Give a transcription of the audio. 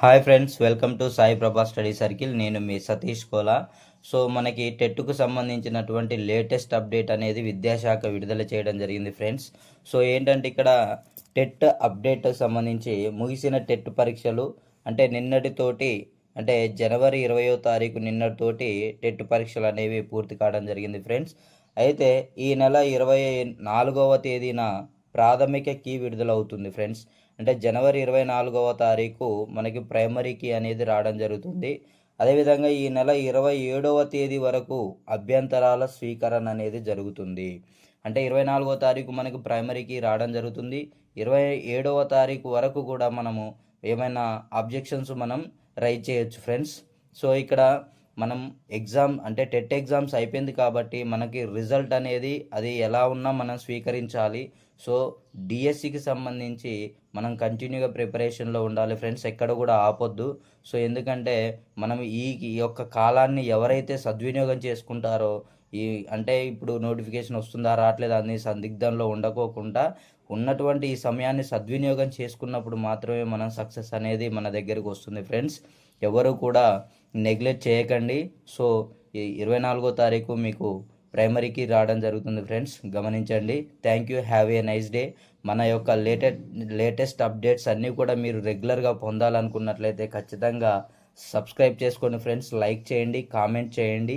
Hi friends welcome to Sai Prabha study circle. నేను మీ Satish Kola. So మనకి టెట్కు సంబంధించినటువంటి లేటెస్ట్ అప్డేట్ అనేది విద్యాశాఖ విడుదల చేయడం జరిగింది ఫ్రెండ్స్. సో ఏంటంటే ఇక్కడ టెట్ అప్డేట్ సంబంధించి ముగిసిన టెట్ పరీక్షలు అంటే నిన్నటితోటి అంటే జనవరి ఇరవయో తారీఖు నిన్నటితోటి టెట్ పరీక్షలు అనేవి పూర్తి కావడం జరిగింది ఫ్రెండ్స్. అయితే ఈ నెల ఇరవై నాలుగవ తేదీన ప్రాథమిక కీ విడుదలవుతుంది ఫ్రెండ్స్. అంటే జనవరి ఇరవై నాలుగవ తారీఖు మనకి ప్రైమరీ కీ అనేది రావడం జరుగుతుంది. అదేవిధంగా ఈ నెల ఇరవై ఏడవ తేదీ వరకు అభ్యంతరాల స్వీకరణ అనేది జరుగుతుంది. అంటే ఇరవై నాలుగవ తారీఖు మనకు ప్రైమరీకి రావడం జరుగుతుంది. ఇరవై ఏడవ తారీఖు వరకు కూడా మనము ఏమైనా అబ్జెక్షన్స్ మనం రైజ్ చేయొచ్చు ఫ్రెండ్స్. సో ఇక్కడ మనం ఎగ్జామ్ అంటే టెట్ ఎగ్జామ్స్ అయిపోయింది కాబట్టి మనకి రిజల్ట్ అనేది అది ఎలా ఉన్నా మనం స్వీకరించాలి. సో డిఎస్సికి సంబంధించి మనం కంటిన్యూగా ప్రిపరేషన్లో ఉండాలి. ఫ్రెండ్స్ ఎక్కడ కూడా ఆపొద్దు. సో ఎందుకంటే మనం ఈ యొక్క కాలాన్ని ఎవరైతే సద్వినియోగం చేసుకుంటారో ఈ అంటే ఇప్పుడు నోటిఫికేషన్ వస్తుందా రావట్లేదు అని సందిగ్ధంలో ఉండకోకుండా ఉన్నటువంటి ఈ సమయాన్ని సద్వినియోగం చేసుకున్నప్పుడు మాత్రమే మనం సక్సెస్ అనేది మన దగ్గరికి వస్తుంది ఫ్రెండ్స్. ఎవరు కూడా నెగ్లెక్ట్ చేయకండి. సో ఈ ఇరవై నాలుగో తారీఖు మీకు ప్రైమరీకి రావడం జరుగుతుంది ఫ్రెండ్స్. గమనించండి. Thank you. Have a nice day. మన యొక్క లేటెస్ట్ లేటెస్ట్ అప్డేట్స్ అన్నీ కూడా మీరు రెగ్యులర్గా పొందాలనుకున్నట్లయితే ఖచ్చితంగా సబ్స్క్రైబ్ చేసుకోండి ఫ్రెండ్స్. లైక్ చేయండి కామెంట్ చేయండి.